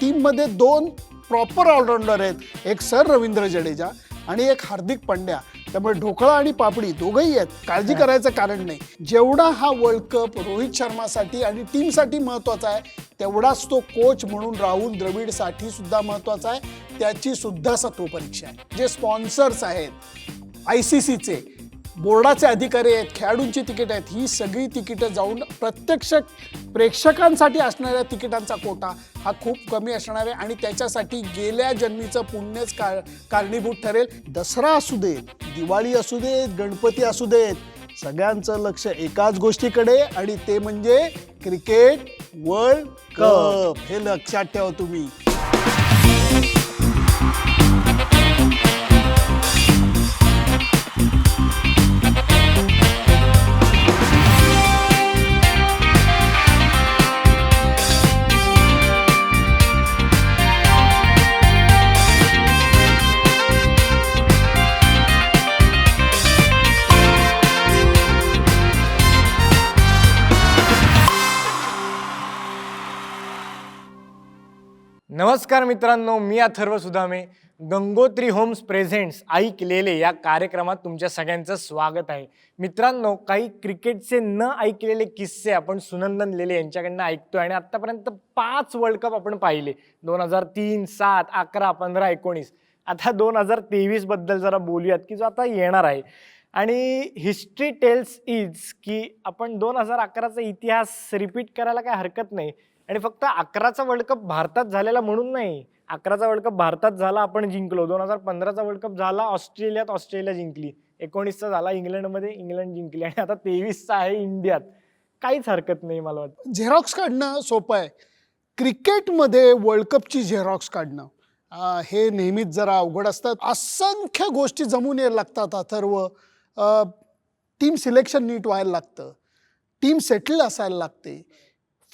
टीममध्ये दोन proper all-rounder आहेत. एक सर रवींद्र जडेजा आणि एक हार्दिक पंड्या. त्यामुळे ढोकळा आणि पापडी दोघंही आहेत. काळजी करायचं कारण नाही. जेवढा हा वर्ल्ड कप रोहित शर्मासाठी आणि टीमसाठी महत्त्वाचा आहे तेवढाच तो कोच म्हणून राहुल द्रविडसाठी सुद्धा महत्त्वाचा आहे. त्याची सुद्धा सत्वपरीक्षा आहे. जे स्पॉन्सर्स आहेत आय सी सीचे बोर्डाचे अधिकारी आहेत खेळाडूंची तिकीट आहेत ही सगळी तिकीटं जाऊन प्रत्यक्ष प्रेक्षकांसाठी असणाऱ्या तिकिटांचा कोटा हा खूप कमी असणार आहे आणि त्याच्यासाठी गेल्या जन्मीचं पुण्यच का कारणीभूत ठरेल. दसरा असू देत दिवाळी असू देत गणपती असू देत सगळ्यांचं लक्ष एकाच गोष्टीकडे आणि ते म्हणजे क्रिकेट वर्ल्ड कप. हे लक्षात ठेवा तुम्ही. नमस्कार मित्रांनो मी अथर्व सुदामे गंगोत्री होम्स प्रेझेंट्स ऐकलेले या कार्यक्रमात तुमच्या सगळ्यांचं स्वागत आहे. मित्रांनो काही क्रिकेटचे न ऐकलेले किस्से आपण सुनंदन लेले यांच्याकडनं ऐकतोय आणि आत्तापर्यंत पाच वर्ल्ड कप आपण पाहिले. दोन हजार तीन सात अकरा पंधरा एकोणीस. आता दोन हजार तेवीसबद्दल जरा बोलूयात की जो आता येणार आहे. आणि हिस्ट्री टेल्स इज की आपण दोन हजार अकराचा इतिहास रिपीट करायला काय हरकत नाही. आणि फक्त अकराचा वर्ल्ड कप भारतात झालेला म्हणून नाही अकराचा वर्ल्ड कप भारतात झाला आपण जिंकलो. दोन हजार पंधराचा वर्ल्ड कप झाला ऑस्ट्रेलियात ऑस्ट्रेलिया जिंकली. एकोणीसचा झाला इंग्लंडमध्ये इंग्लंड जिंकली. आणि आता तेवीसचा आहे इंडियात. काहीच हरकत नाही मला वाटतं. झेरॉक्स काढणं सोपं आहे. क्रिकेटमध्ये वर्ल्ड कपची झेरॉक्स काढणं हे नेहमीच जरा अवघड असतात असंख्य गोष्टी जमून यायला लागतात अथर्व. टीम सिलेक्शन नीट व्हायला लागतं. टीम सेटल असायला लागते.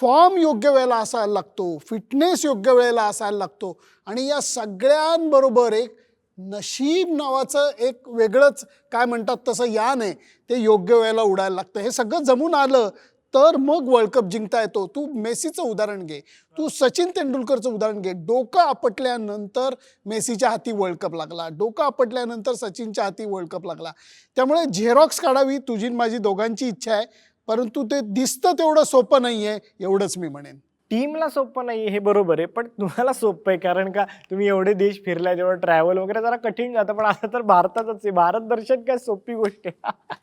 फॉर्म योग्य वेळेला असायला लागतो फिटनेस योग्य वेळेला असायला लागतो आणि या सगळ्यांबरोबर एक नशीब नावाचं एक वेगळंच काय म्हणतात तसं यान आहे ते योग्य वेळेला उडायला लागतं. हे सगळं जमून आलं तर मग वर्ल्ड कप जिंकता येतो. तू मेसीचं उदाहरण घे. तू सचिन तेंडुलकरचं उदाहरण घे. डोकं आपटल्यानंतर मेसीच्या हाती वर्ल्ड कप लागला. डोकं आपटल्यानंतर सचिनच्या हाती वर्ल्ड कप लागला. त्यामुळे झेरॉक्स काढावी तुझी माझी दोघांची इच्छा आहे. परंतु ते दिसतं तेवढं सोपं नाही आहे एवढंच मी म्हणेन. टीमला सोपं नाही हे बरोबर आहे पण तुम्हाला सोपं आहे कारण का तुम्ही एवढे देश फिरलाय तेवढं ट्रॅव्हल वगैरे जरा कठीण जातं पण आता तर भारतातच आहे भारत दर्शन काय सोपी गोष्ट आहे.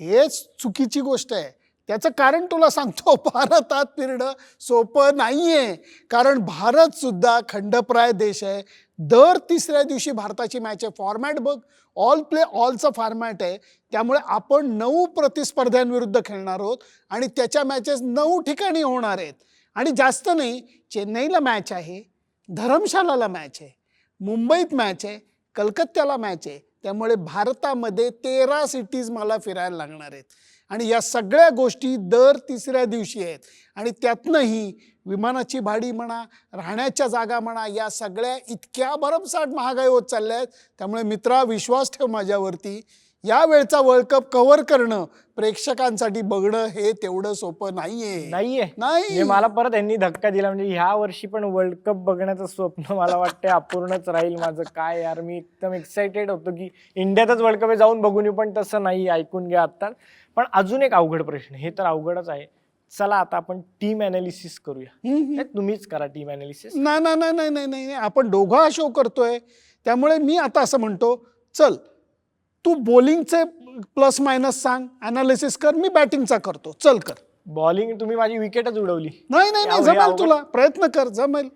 हेच चुकीची गोष्ट आहे. त्याचं कारण तुला सांगतो भारतात फिरणं सोपं नाही आहे कारण भारत सुद्धा खंडप्राय देश आहे. दर तिसऱ्या दिवशी भारताची मॅच आहे. फॉर्मॅट बघ ऑल प्ले ऑलचा फॉर्मॅट आहे. त्यामुळे आपण नऊ प्रतिस्पर्ध्यांविरुद्ध खेळणार आहोत आणि त्याच्या मॅचेस नऊ ठिकाणी होणार आहेत. आणि जास्त नाही चेन्नईला मॅच आहे धरमशालाला मॅच आहे मुंबईत मॅच आहे कलकत्त्याला मॅच आहे. त्यामुळे भारतामध्ये तेरा सिटीज मला फिरायला लागणार आहेत. आणि या सगळ्या गोष्टी दर तिसऱ्या दिवशी आहेत. आणि त्यातनंही विमानाची भाडी म्हणा राहण्याच्या जागा म्हणा या सगळ्या इतक्या भरमसाठ महागाई होत चालल्या आहेत. त्यामुळे मित्रा विश्वास ठेव माझ्यावरती. या वेळचा वर्ल्ड कप कव्हर करणं प्रेक्षकांसाठी बघणं हे तेवढं सोपं नाहीये. नाहीये. नाही. म्हणजे मला परत यांनी धक्का दिला. म्हणजे ह्या वर्षी पण वर्ल्ड कप बघण्याचं स्वप्न मला वाटतं अपूर्णच राहील माझं. काय यार मी एकदम एक्साइटेड होतो की इंडियातच वर्ल्ड कप जाऊन बघून येऊ. पण तसं नाही ऐकून घ्या आता पण अजून एक अवघड प्रश्न हे तर अवघडच आहे. चला आता आपण टीम अनालिसिस करूया. हे तुम्हीच करा टीम अनालिसिस नाही नाही नाही नाही नाही नाही. आपण दोघं हा शो करतोय. त्यामुळे मी आता असं म्हणतो चल तू बॉलिंगचे प्लस मायनस सांग अनालिसिस कर मी बॅटिंगचा करतो. चल कर. बॉलिंग तुम्ही माझी विकेटच उडवली. नाही नाही नाही जमेल तुला. प्रयत्न कर जमेल.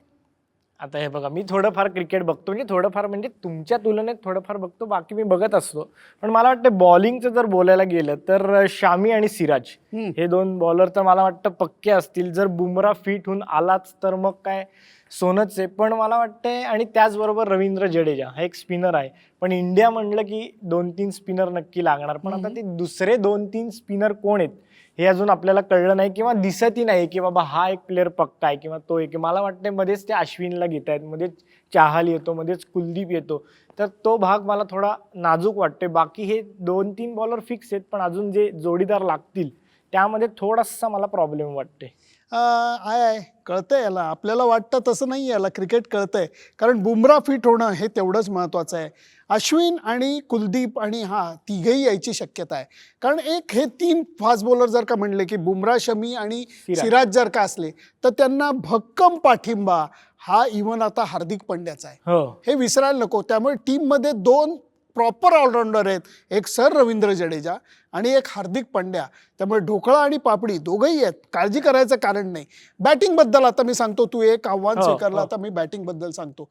आता हे बघा मी थोडंफार क्रिकेट बघतो म्हणजे थोडंफार म्हणजे तुमच्या तुलनेत थोडंफार बघतो बाकी मी बघत असतो. पण मला वाटतं बॉलिंगचं जर बोलायला गेलं तर शामी आणि सिराज. हे दोन बॉलर तर मला वाटतं पक्के असतील. जर बुमरा फिट होऊन आलाच तर मग काय? सोनच आहे. पण मला वाटतंय आणि त्याचबरोबर रवींद्र जडेजा हा एक स्पिनर आहे. पण इंडिया म्हणलं की दोन तीन स्पिनर नक्की लागणार. पण आता ते दुसरे दोन तीन स्पिनर कोण आहेत? हे अजून आपल्याला कळलं नाही किंवा दिसतही नाही की बाबा हा एक प्लेअर पक्का आहे किंवा तो एक मला वाटते मध्येच ते अश्विनला घेत आहेत मध्येच चाहल येतो मध्येच कुलदीप येतो. तर तो भाग मला थोडा नाजूक वाटते बाकी हे दोन तीन बॉलर फिक्स आहेत पण अजून जे जोडीदार लागतील त्यामध्ये थोडासा मला प्रॉब्लेम वाटते अं, आहे आहे कळतंय याला. आपल्याला वाटतं तसं नाही याला क्रिकेट कळतंय. कारण बुमरा फिट होणं हे तेवढंच महत्त्वाचं आहे. अश्विन आणि कुलदीप आणि हा तिघेही यायची शक्यता आहे. कारण एक हे तीन फास्ट बॉलर जर का म्हणले की बुमरा शमी आणि सिराज. जर का असले तर त्यांना भक्कम पाठिंबा हा इवन आता हार्दिक पंड्याचा आहे. हो. हे विसरायला नको. त्यामुळे टीममध्ये दोन प्रॉपर ऑलराऊंडर आहेत. एक सर रवींद्र जडेजा आणि एक हार्दिक पंड्या. त्यामुळे ढोकळा आणि पापडी दोघंही आहेत. काळजी करायचं कारण नाही. बॅटिंगबद्दल आता मी सांगतो. तू एक आव्हान हो, स्वीकारलं हो. आता मी बॅटिंगबद्दल सांगतो.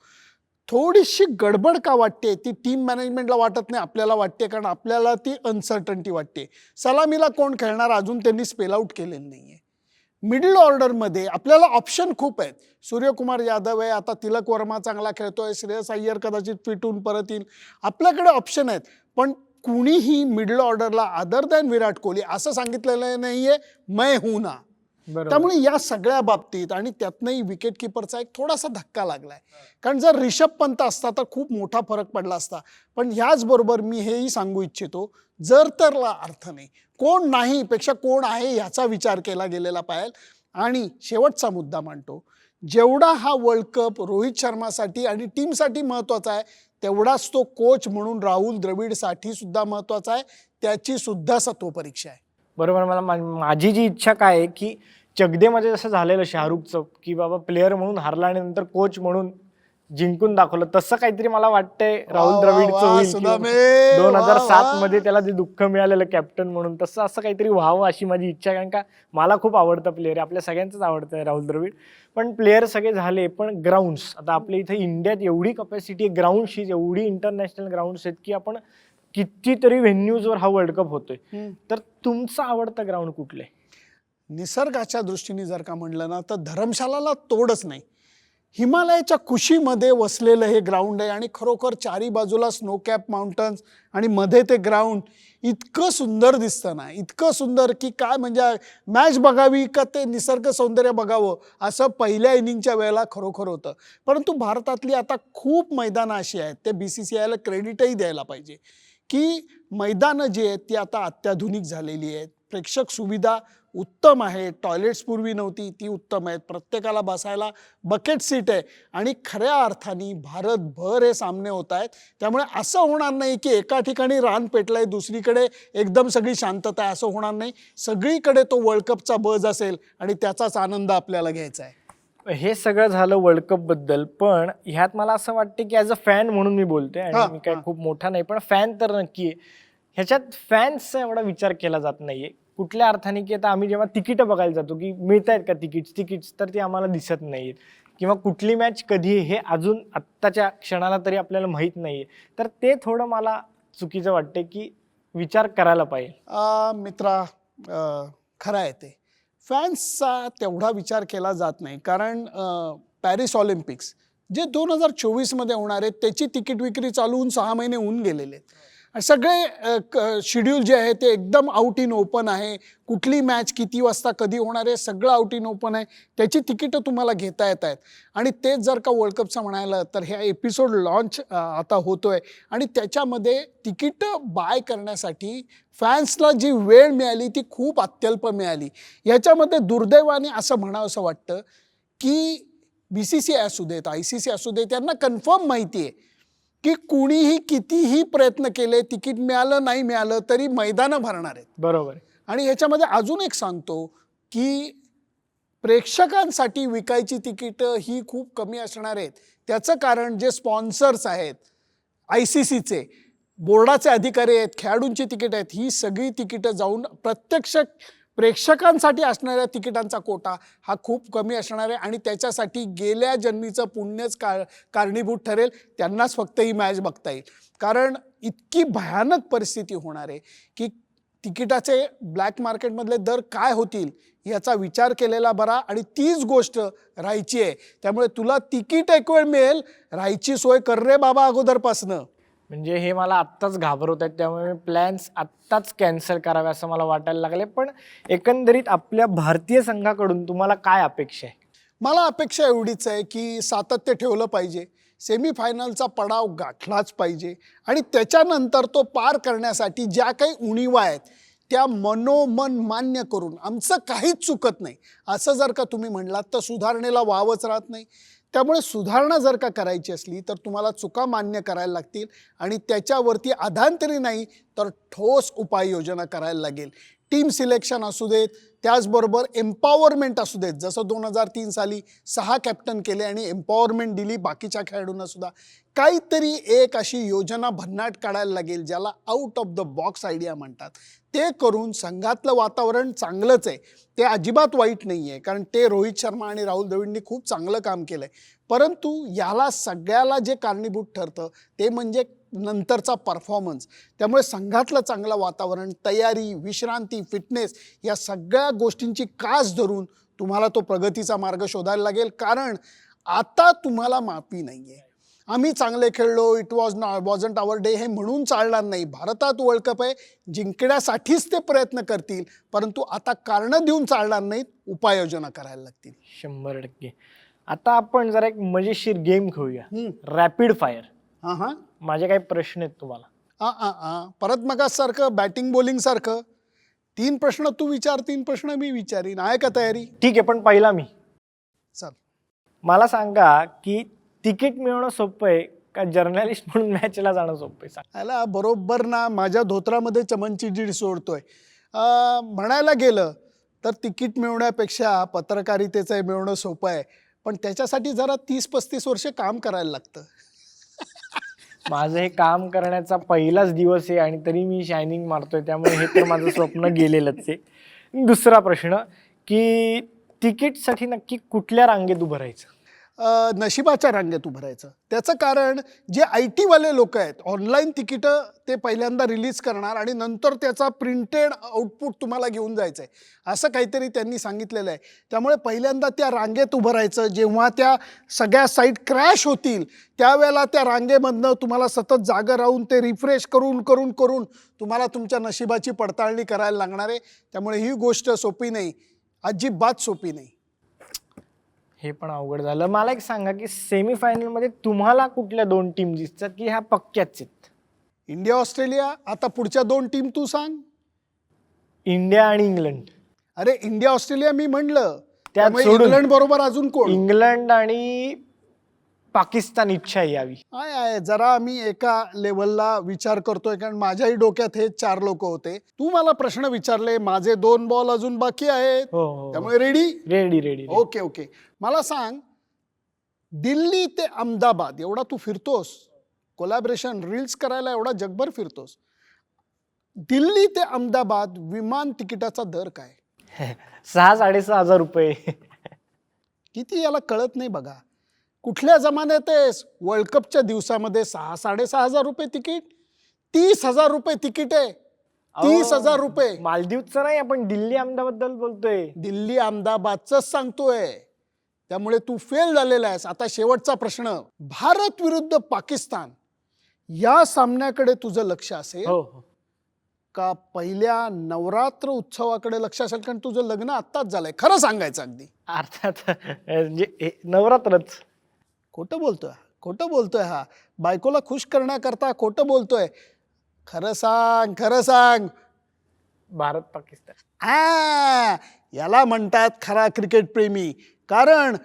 थोडीशी गडबड का वाटते? ती टीम मॅनेजमेंटला वाटत नाही आपल्याला वाटते कारण आपल्याला ती अनसर्टन्टी वाटते. सलामीला कोण खेळणार? अजून त्यांनी स्पेल आउट केलेलं नाही आहे मिडल ऑर्डरमध्ये आपल्याला ऑप्शन खूप आहेत. सूर्यकुमार यादव आहे आता तिलक वर्मा चांगला खेळतोय श्रेयस अय्यर कदाचित फिटून परत येईल. आपल्याकडे ऑप्शन आहेत. पण कुणीही मिडल ऑर्डरला अदर दॅन विराट कोहली असं सांगितलेलं नाही आहे मै हू ना. त्यामुळे या सगळ्या बाबतीत आणि त्यातनंही विकेट किपरचा एक थोडासा धक्का लागलाय. कारण जर रिषभ पंत असता तर खूप मोठा फरक पडला असता. पण ह्याचबरोबर मी हेही सांगू इच्छितो जर तरला अर्थ नाही कोण नाही पेक्षा कोण आहे ह्याचा विचार केला गेलेला पाहिजे आणि शेवटचा मुद्दा मांडतो जेवढा हा वर्ल्ड कप रोहित शर्मासाठी आणि टीमसाठी महत्त्वाचा आहे तेवढाच तो कोच म्हणून राहुल द्रविडसाठी सुद्धा महत्त्वाचा आहे त्याची सुद्धा सत्वपरीक्षा आहे. बरोबर मला माझी जी इच्छा काय आहे की चगदेमध्ये जसं झालेलं शाहरुखचं की बाबा प्लेअर म्हणून हारला आणि नंतर कोच म्हणून जिंकून दाखवलं तसं काहीतरी मला वाटतंय राहुल द्रविडचं दोन हजार सात. मध्ये त्याला जे दुःख मिळालेलं कॅप्टन म्हणून तसं असं काहीतरी व्हावं अशी माझी इच्छा कारण का मला खूप आवडतं प्लेअर आपल्या सगळ्यांचंच आवडतं राहुल द्रविड. पण प्लेअर सगळे झाले पण ग्राउंड्स आता आपल्या इथे इंडियात एवढी कपॅसिटी आहे ग्राउंडशी एवढी इंटरनॅशनल ग्राउंड्स आहेत की आपण कितीतरी व्हेन्यूजवर हा वर्ल्ड कप होतोय. तर तुमचं आवडतं ग्राउंड कुठले? निसर्गाच्या दृष्टीने जर का म्हणलं ना तर धर्मशालाला तोडच नाही. हिमालयाच्या कुशीमध्ये वसलेलं हे ग्राउंड आहे आणि खरोखर चारी बाजूला स्नो कॅप माउंटन्स आणि मध्ये ते ग्राउंड इतकं सुंदर दिसतं ना इतकं सुंदर की काय म्हणजे मॅच बघावी का ते निसर्ग सौंदर्य बघावं असं पहिल्या इनिंगच्या वेळेला खरोखर होतं. परंतु भारतातली आता खूप मैदानं अशी आहेत ते बी सी सी आयला क्रेडिटही द्यायला पाहिजे. की मैदानं जी आहेत ती आता अत्याधुनिक झालेली आहेत. प्रेक्षक सुविधा उत्तम आहे. टॉयलेट्स पूर्वी नव्हती ती उत्तम आहेत. प्रत्येकाला बसायला बकेट सीट आहे. आणि खऱ्या अर्थाने भारतभर हे सामने होत आहेत. त्यामुळे असं होणार नाही की एका ठिकाणी रान पेटलं आहे दुसरीकडे एकदम सगळी शांतता आहे. असं होणार नाही. सगळीकडे तो वर्ल्ड कपचा बज असेल आणि त्याचाच आनंद आपल्याला घ्यायचा आहे. हे सगळं झालं वर्ल्ड कपबद्दल पण ह्यात मला असं वाटतं की ॲज अ फॅन म्हणून मी बोलतोय हा, आणि मी काय खूप मोठा नाही पण फॅन तर नक्की आहे. ह्याच्यात फॅन्सचा एवढा विचार केला जात नाहीये. कुठल्या अर्थाने की आता आम्ही जेव्हा तिकीटं बघायला जातो की मिळत आहेत का तिकीट्स? तिकीट्स तर ती आम्हाला दिसत नाहीत किंवा कुठली मॅच कधी आहे हे अजून आत्ताच्या क्षणाला तरी आपल्याला माहीत नाहीये. तर ते थोडं मला चुकीचं वाटतं की विचार करायला पाहिजे. मित्रा खरं आहे ते. फॅन्सचा तेवढा विचार केला जात नाही. कारण पॅरिस ऑलिम्पिक्स जे दोन हजार चोवीसमध्ये होणार आहेत त्याची तिकीट विक्री चालू होऊन सहा महिने होऊन गेलेले आहेत. सगळे शेड्यूल जे आहे ते एकदम आउट इन ओपन आहे. कुठली मॅच किती वाजता कधी होणार आहे सगळं आउट इन ओपन आहे. त्याची तिकीटं तुम्हाला घेता येत आहेत. आणि तेच जर का वर्ल्ड कपचं म्हणायला तर ह्या एपिसोड लॉन्च आता होतोय. आणि त्याच्यामध्ये तिकीटं बाय करण्यासाठी फॅन्सला जी वेळ मिळाली ती खूप अत्यल्प मिळाली. याच्यामध्ये दुर्दैवाने असं म्हणावं असं वाटतं की बी सी सी असू देत आय सी सी असू देत त्यांना कन्फर्म माहिती आहे की कुणीही कितीही प्रयत्न केले तिकीट मिळालं नाही मिळालं तरी मैदानं भरणार आहेत बरोबर. आणि ह्याच्यामध्ये अजून एक सांगतो की प्रेक्षकांसाठी विकायची तिकीटं ही खूप कमी असणार आहेत त्याचं कारण जे स्पॉन्सर्स आहेत आय सी सीचे बोर्डाचे अधिकारी आहेत खेळाडूंची तिकीट आहेत ही सगळी तिकीटं जाऊन प्रत्यक्ष प्रेक्षकांसाठी असणाऱ्या तिकिटांचा कोटा हा खूप कमी असणार आहे आणि त्याच्यासाठी गेल्या जन्मीचं पुण्यच का कारणीभूत ठरेल. त्यांनाच फक्त ही मॅच बघता येईल. कारण इतकी भयानक परिस्थिती होणार आहे की तिकिटाचे ब्लॅक मार्केटमधले दर काय होतील याचा विचार केलेला बरा आणि तीच गोष्ट राहायची आहे. त्यामुळे तुला तिकीट एक वेळ मिळेल. राहायची सोय कर रे बाबा अगोदरपासनं. म्हणजे हे मला आत्ताच घाबरवत आहेत त्यामुळे मी प्लॅन्स आत्ताच कॅन्सल करावे असं मला वाटायला लागले पण एकंदरीत आपल्या भारतीय संघाकडून तुम्हाला काय अपेक्षा आहे? मला अपेक्षा एवढीच आहे की सातत्य ठेवलं पाहिजे. सेमीफायनलचा पडाव गाठलाच पाहिजे. आणि त्याच्यानंतर तो पार करण्यासाठी ज्या काही उणीवा आहेत त्या मनोमन मान्य करून आमचं काहीच चुकत नाही. असं जर का तुम्ही म्हणलात तर सुधारणेला वावच राहत नाही. त्यामुळे सुधारणा जर का करायची असली तर तुम्हाला चुका मान्य करायला लागतील आणि त्याच्यावरती आधांतरी नाही तर ठोस उपाययोजना करायला लागेल. टीम सिलेक्शन असू देत त्याचबरोबर एम्पॉवरमेंट असू देत. जसं दोन हजार तीन साली सहा कॅप्टन केले आणि एम्पॉवरमेंट दिली बाकीच्या खेळाडूंना सुद्धा. काहीतरी एक अशी योजना भन्नाट काढायला लागेल ज्याला out of the box idea म्हणतात. ते करून संघातलं वातावरण चांगलंच आहे. ते अजिबात वाईट नाही आहे कारण ते रोहित शर्मा आणि राहुल द्रविडनी खूप चांगलं काम केलं आहे परंतु याला सगळ्याला जे कारणीभूत ठरतं ते म्हणजे नंतरचा परफॉर्मन्स त्यामुळे संघातलं चांगलं वातावरण तयारी विश्रांती फिटनेस या सगळ्या गोष्टींची कास धरून तुम्हाला तो प्रगतीचा मार्ग शोधायला लागेल. कारण आता तुम्हाला माफी नाही आहे आम्ही चांगले खेळलो it was no wasn't our day हे म्हणून चालणार नाही. भारतात वर्ल्ड कप आहे जिंकण्यासाठीच ते प्रयत्न करतील परंतु आता कारणं देऊन चालणार नाहीत उपाययोजना करायला लागतील. शंभर टक्के. आता आपण जरा एक मजेशीर गेम खेळूया. रॅपिड फायर हां हां माझे काही प्रश्न आहेत तुम्हाला. आ आ आ परत मगासारखं बॅटिंग बॉलिंग सारखं. तीन प्रश्न तू विचार तीन प्रश्न मी विचारीन. आहे का तयारी? ठीक आहे पण पहिला मी. चल. मला सांगा की तिकीट मिळवणं सोपं आहे का जर्नलिस्ट म्हणून मॅचला जाणं सोपं आहे? सांग. बरोबर ना. माझ्या धोत्रामध्ये चमनची जीड सोडतोय. अं, म्हणायला गेलं तर तिकीट मिळवण्यापेक्षा पत्रकारितेचं मिळवणं सोपं आहे. पण त्याच्यासाठी जरा तीस पस्तीस वर्ष काम करायला लागतं. माझं हे काम करण्याचा पहिलाच दिवस आहे आणि तरी मी शायनिंग मारतोय त्यामुळे हे तर माझं स्वप्न गेलेलंच आहे. दुसरा प्रश्न की तिकीटसाठी नक्की कुठल्या रांगेत उभं राहायचं? नशिबाच्या रांगेत उभं राहायचं. त्याचं कारण जे आय टीवाले लोक आहेत ऑनलाईन तिकीटं ते पहिल्यांदा रिलीज करणार आणि नंतर त्याचा प्रिंटेड आउटपुट तुम्हाला घेऊन जायचं आहे असं काहीतरी त्यांनी सांगितलेलं आहे. त्यामुळे पहिल्यांदा त्या रांगेत उभं राहायचं. जेव्हा त्या सगळ्या साईट क्रॅश होतील त्यावेळेला त्या रांगेमधनं तुम्हाला सतत जागं राहून ते रिफ्रेश करून करून करून तुम्हाला तुमच्या नशिबाची पडताळणी करायला लागणार आहे. त्यामुळे ही गोष्ट सोपी नाही. अजिबात सोपी नाही. हे पण अवघड झालं. मला एक सांगा की सेमीफायनलमध्ये तुम्हाला कुठल्या दोन टीम दिसतात की ह्या पक्क्याच आहेत? इंडिया ऑस्ट्रेलिया आता पुढच्या दोन टीम तू सांग. इंडिया आणि इंग्लंड. अरे इंडिया ऑस्ट्रेलिया मी म्हणलं. त्यामुळे सोडून. इंग्लंड बरोबर अजून कोण? इंग्लंड आणि पाकिस्तान इच्छा यावी. आहे आहे जरा मी एका लेवलला विचार करतोय कारण माझ्याही डोक्यात हे चार लोक होते. तू मला प्रश्न विचारले माझे दोन बॉल अजून बाकी आहेत. हो हो त्यामुळे ready ready ready okay okay मला सांग दिल्ली ते अहमदाबाद एवढा तू फिरतोस? कोलॅबरेशन रील्स करायला एवढा जगभर फिरतोस. दिल्ली ते अहमदाबाद विमान तिकिटाचा दर काय? सहा साडेसहा हजार रुपये. किती याला कळत नाही बघा. कुठल्या जमान्यात आहेस? वर्ल्ड कपच्या दिवसामध्ये सहा साडेसहा हजार रुपये तिकीट. तीस हजार रुपये तिकीट आहे. तीस हजार रुपये. मालदीवचं नाही आपण दिल्ली अहमदाबद्दल बोलतोय. दिल्ली अहमदाबादच सांगतोय. त्यामुळे तू फेल झालेला आहेस. आता शेवटचा प्रश्न. भारत विरुद्ध पाकिस्तान. या सामन्याकडे तुझं लक्ष असेल हो हो. का पहिल्या नवरात्र उत्सवाकडे लक्ष असेल? कारण तुझं लग्न आत्ताच झालंय. खरं सांगायचं अगदी. अर्थात म्हणजे हे नवरात्रच. खोटं बोलतोय खोटं बोलतोय हा. बायकोला खुश करण्याकरता खोटं बोलतोय. खरं सांग खरं सांग. भारत पाकिस्तान. आ याला म्हणतात खरा क्रिकेट प्रेमी. कारण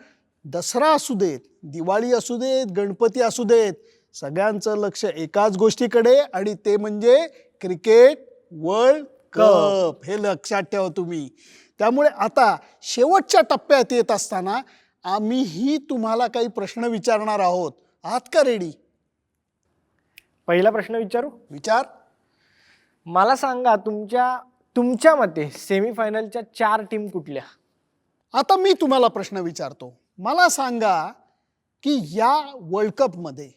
दसरा असू देत दिवाळी असू देत गणपती असू देत सगळ्यांचं लक्ष एकाच गोष्टीकडे आणि ते म्हणजे क्रिकेट वर्ल्ड कप हे लक्षात ठेवा तुम्ही. त्यामुळे आता शेवटच्या टप्प्यात येत असताना आम्हीही तुम्हाला काही प्रश्न विचारणार आहोत. आहात का रेडी? पहिला प्रश्न विचारू? विचार. मला सांगा तुमच्या तुमच्या मते सेमीफायनलच्या चार टीम कुठल्या? आता मी तुम्हाला प्रश्न विचारतो. मला सांगा की या वर्ल्ड कपमध्ये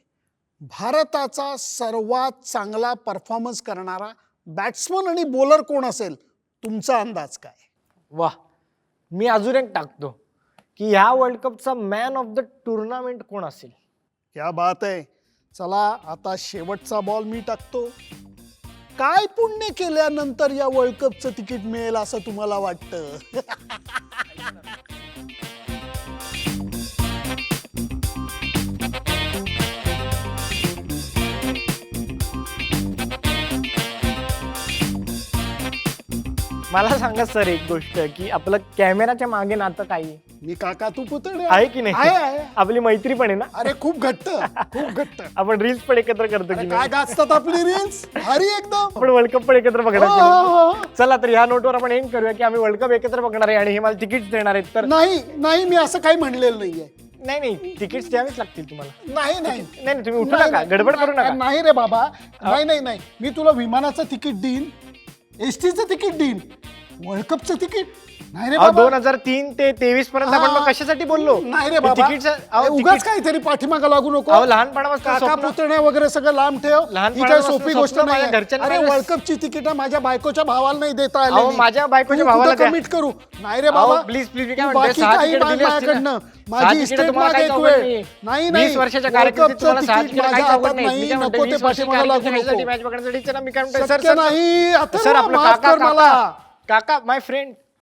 भारताचा सर्वात चांगला परफॉर्मन्स करणारा बॅट्समन आणि बॉलर कोण असेल? तुमचा अंदाज काय? वा मी अजून एक टाकतो. की ह्या वर्ल्ड कपचा मॅन ऑफ द टुर्नामेंट कोण असेल? क्या बात आहे. चला आता शेवटचा बॉल मी टाकतो. काय पुण्य केल्यानंतर या वर्ल्ड कपचं तिकीट मिळेल असं तुम्हाला वाटतं? मला सांगा सर एक गोष्ट की आपलं कॅमेराच्या मागे नातं काय आहे? मी काका तू पुतणे आहे. की नाही? आहे आपली मैत्री पण आहे ना? अरे खूप घट्ट खूप घट्ट. आपण रील्स पण एकत्र करतो की अरे नाही? काय गाजतात आपली रील्स भारी एकदम. आपण वर्ल्ड कप पण एकत्र बघणार हो, की नाही? हो, हो. चला तर ह्या नोटवर आपण एंड करूया की आम्ही वर्ल्ड कप एकत्र बघणार आहे आणि हे मला तिकीट देणार आहेत. तर नाही नाही मी असं काही म्हणलेलं नाहीये. नाही नाही. तिकीट द्यावीच लागतील तुम्हाला. नाही नाही. नाही नाही तुम्ही उठू नका. गडबड करू नका. नाही रे बाबा. नाही नाही नाही. मी तुला विमानाचं तिकीट देईन. एस टीचं तिकीट देईन. वर्ल्ड कपचं तिकीट नाही रे बाबा. दोन हजार तीन ते तेवीस पर्यंत आपण मग. कशासाठी बोललो? नाही रे बाबा. अहो उगाच तिकीट- काहीतरी पाठीमागा लागू नको. लहानपणापासून पुतण्या वगैरे सगळं लांब ठेव. ही लहानपणापासून काही सोपी स्वप्न गोष्ट माझ्या नाही घरच्यांनी अरे माझ्या- वर्ल्ड कपची तिकीट माझ्या बायकोच्या भावाला नाही देता अहो, आली माझ्या बायकोच्या भावाला द्या. कमिट करू? नाही रे अहो, बाबा. मी तू काय म्हणतोय, बाकी सहा काही तिकीट माग दिली असती ना. माझ्याकडनं सहा माझी तिकीट इस्टेट तुम्हाला काहीच एक अवघड वेळ. नाही वीस नाही. वर्षाच्या World कारकिर्दीत Cupचं तुम्हाला सहा तिकीट तिकीट माझ्या काहीच अवघड हातात नाही. मी नाही काय म्हणतोय, नको ते वीस पाठीमागं लागू नको. मॅच बघण्यासाठी चला मी काय म्हणतोय सर शक्य सर. नाही आता सर आपलं माफ काका कर मला. काका Kaka, my friend,